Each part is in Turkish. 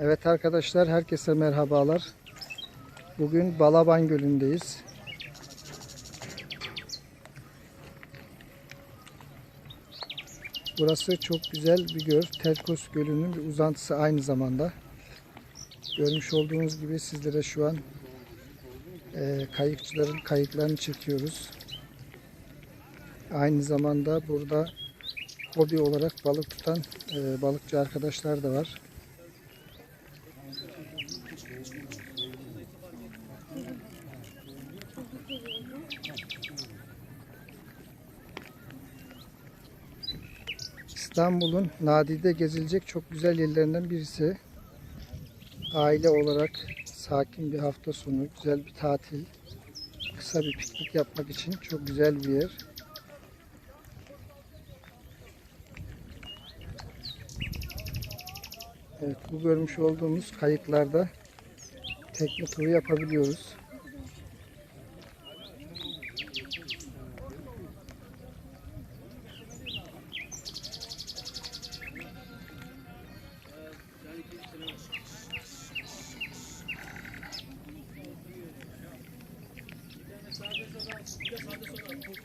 Evet arkadaşlar herkese merhabalar. Bugün Balaban Gölü'ndeyiz. Burası çok güzel bir göl. Terkos Gölü'nün bir uzantısı aynı zamanda. Görmüş olduğunuz gibi sizlere şu an e, kayıkçıların kayıklarını çekiyoruz. Aynı zamanda burada hobi olarak balık tutan e, balıkçı arkadaşlar da var. İstanbul'un nadide gezilecek çok güzel yerlerinden birisi. Aile olarak sakin bir hafta sonu, güzel bir tatil, kısa bir piknik yapmak için çok güzel bir yer. Evet, bu görmüş olduğumuz kayıklarda tekne turu yapabiliyoruz.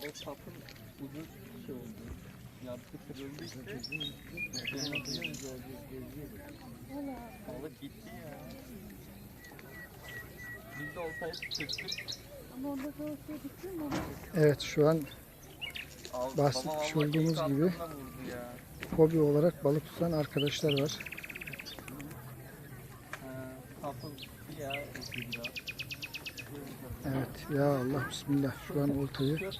O sapın ucu şey oldu. Yaptı kırıldı işte. Balık gitti ya. Biz de oltayı çektik. Ama onda sonra bitti mi? Evet, şu an Bahsetmiş olduğumuz gibi. hobi olarak balık tutan arkadaşlar var. Ha, sapın gitti ya. ucu biraz. Evet, ya Allah bismillah. Şu an oltayı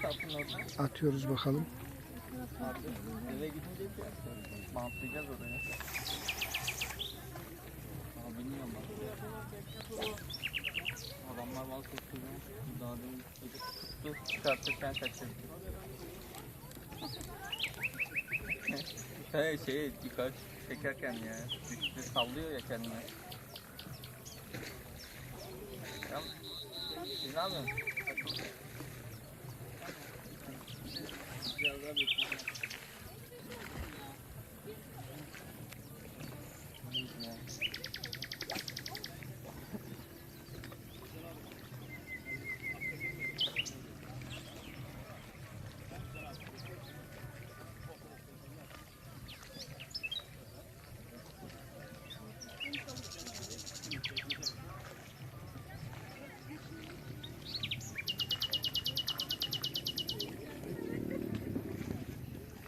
atıyoruz bakalım. Eve şey. Adamlar balık tutuyor. Daha demin. Çıkartırken kaçırdı. Şey yukarı çekerken ya. Düştü sallıyor ya kendini. Siz ne yapıyorsunuz?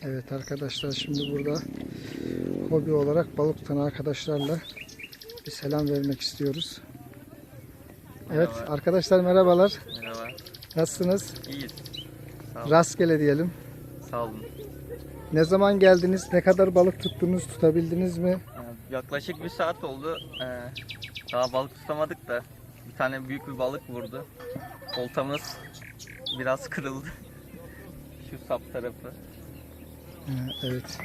Evet arkadaşlar şimdi burada hobi olarak balık tutan arkadaşlarla bir selam vermek istiyoruz. Evet Merhaba. arkadaşlar merhabalar. Merhaba. Nasılsınız? İyiyiz. Sağ olun. Rastgele diyelim. Sağ olun. Ne zaman geldiniz? Ne kadar balık tuttunuz? Tutabildiniz mi? Yaklaşık bir saat oldu. Ee, Daha balık tutamadık da bir tane büyük bir balık vurdu. Oltamız biraz kırıldı. Şu sap tarafı. Evet.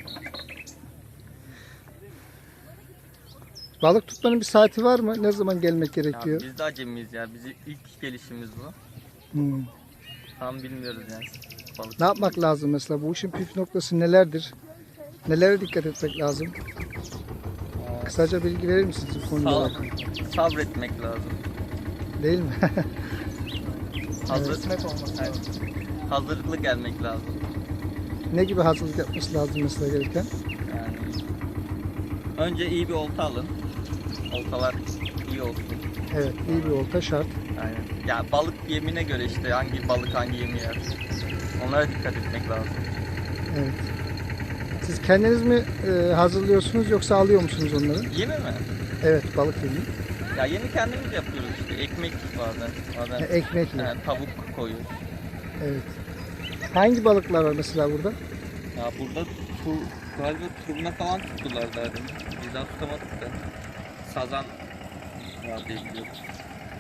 Balık tutmanın bir saati var mı? Ne zaman gelmek Ya gerekiyor? biz de acemiyiz ya. Bizim ilk gelişimiz bu. Hmm. Tam bilmiyoruz yani. Balık. Ne yapmak lazım mesela? Bu işin püf noktası nelerdir? Nelere dikkat etmek lazım? Ee, Kısaca bilgi verir misiniz bu konuda? Alakalı? sabretmek lazım. Değil mi? Hazır, Evet. Hazırlıklı gelmek lazım. Ne gibi hazırlık yapması lazım mesela gereken? Yani önce iyi bir olta alın. Oltalar iyi olsun. Evet, iyi bir olta şart. Aynen. Ya balık yemine göre işte hangi balık hangi yemi yer. Onlara dikkat etmek lazım. Evet. Siz kendiniz mi e, hazırlıyorsunuz yoksa alıyor musunuz onları? Yemi mi? Evet, balık yemi. Ya yemi kendimiz yapıyoruz işte. Ekmek bazen. Bazen ekmekle. e, tavuk koyuyoruz. Evet. Hangi balıklar var mesela burada? Ya burada tu, galiba turna falan tuttular demin. Biz daha tutamadık da. Sazan var diye biliyorum.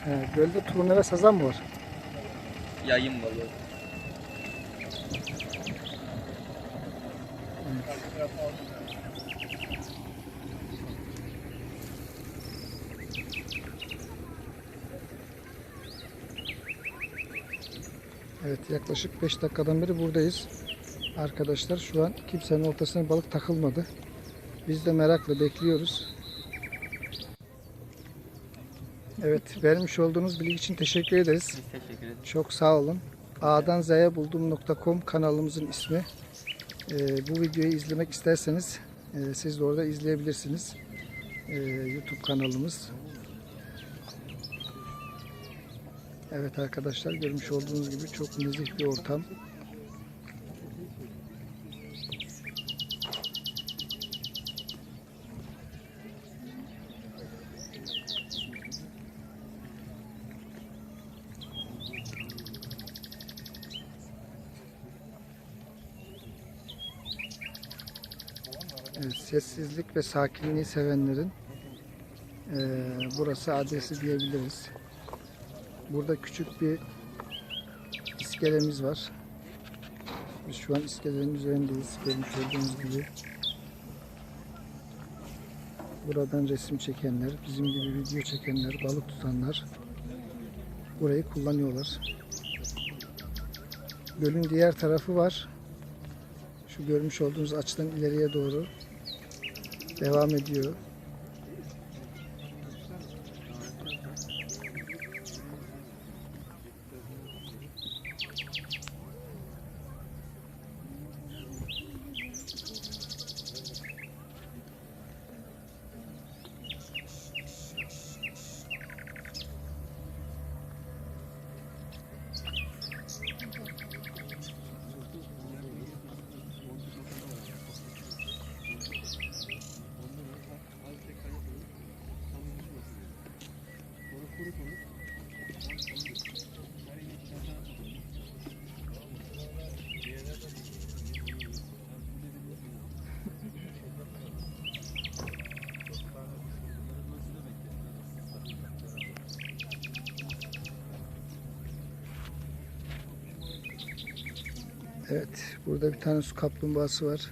Evet, gölde turna ve sazan mı var? Yayın balığı. Evet, yaklaşık 5 dakikadan beri buradayız. Arkadaşlar şu an kimsenin ortasına balık takılmadı. Biz de merakla bekliyoruz. Evet, vermiş olduğunuz bilgi için teşekkür ederiz. Biz teşekkür ederiz. Çok sağ olun. A'dan Z'ye buldum.com kanalımızın ismi. Ee, bu videoyu izlemek isterseniz e, siz de orada izleyebilirsiniz. Ee, YouTube kanalımız. Evet arkadaşlar görmüş olduğunuz gibi çok nezih bir ortam. Sessizlik ve sakinliği sevenlerin eee, burası adresi diyebiliriz. Burada küçük bir iskelemiz var. Biz şu an iskelenin üzerindeyiz. Görmüş olduğunuz gibi. Buradan resim çekenler, bizim gibi video çekenler, balık tutanlar burayı kullanıyorlar. Gölün diğer tarafı var. Şu görmüş olduğunuz açıdan ileriye doğru devam ediyor. Evet, burada bir tane su kaplumbağası var.